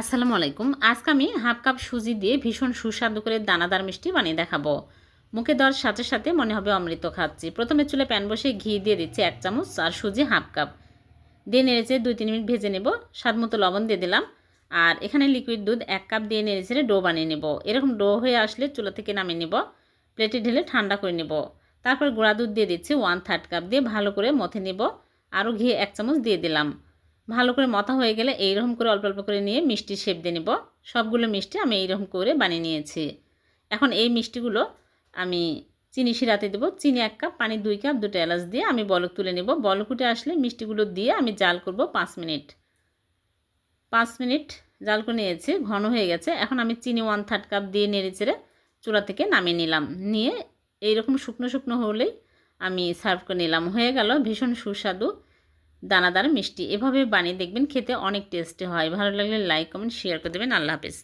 আসসালামু আলাইকুম। আজকে আমি হাফ কাপ সুজি দিয়ে ভীষণ সুস্বাদু করে দানাদার মিষ্টি বানিয়ে দেখাবো। মুখে দেওয়ার সাথে সাথে মনে হবে অমৃত খাচ্ছি। প্রথমে চুলে প্যান বসে ঘি দিয়ে দিচ্ছি এক চামচ আর সুজি হাফ কাপ। দিয়ে নেড়েছে দুই তিন মিনিট ভেজে নেব। স্বাদ মতো লবণ দিয়ে দিলাম। আর এখানে লিকুইড দুধ এক কাপ দিয়ে নেড়েছে ডো বানিয়ে নেব। এরকম ডো হয়ে আসলে চুলা থেকে নামিয়ে নেব। প্লেটে ঢেলে ঠান্ডা করে নেব। তারপর গুঁড়া দুধ দিয়ে দিচ্ছি ওয়ান থার্ড কাপ দিয়ে ভালো করে মথে নেব। আরও ঘি এক চামচ দিয়ে দিলাম। ভালো করে মথা হয়ে গেলে এইরকম করে অল্প অল্প করে নিয়ে মিষ্টি শেপ দিয়ে নেব। সবগুলো মিষ্টি আমি এইরকম করে বানিয়ে নিয়েছি। এখন এই মিষ্টিগুলো আমি চিনি শিরাতে দেবো। চিনি এক কাপ, পানি দুই কাপ, দুটো এলাচ দিয়ে আমি বলক তুলে নেব। বলক উঠে আসলে মিষ্টিগুলো দিয়ে আমি জাল করব পাঁচ মিনিট। পাঁচ মিনিট জাল করে নিয়েছি, ঘন হয়ে গেছে। এখন আমি চিনি ওয়ান থার্ড কাপ দিয়ে নেড়ে চেড়ে চুলা থেকে নামিয়ে নিলাম। নিয়ে এইরকম শুকনো শুকনো হলেই আমি সার্ভ করে নিলাম। হয়ে গেল, ভীষণ সুস্বাদু। দানাদার মিষ্টি। এভাবে বানিয়ে দেখবেন খেতে অনেক টেস্টি হয়। ভালো লাগলে লাইক কমেন্ট শেয়ার করে দেবেন। আল্লাহ হাফেজ।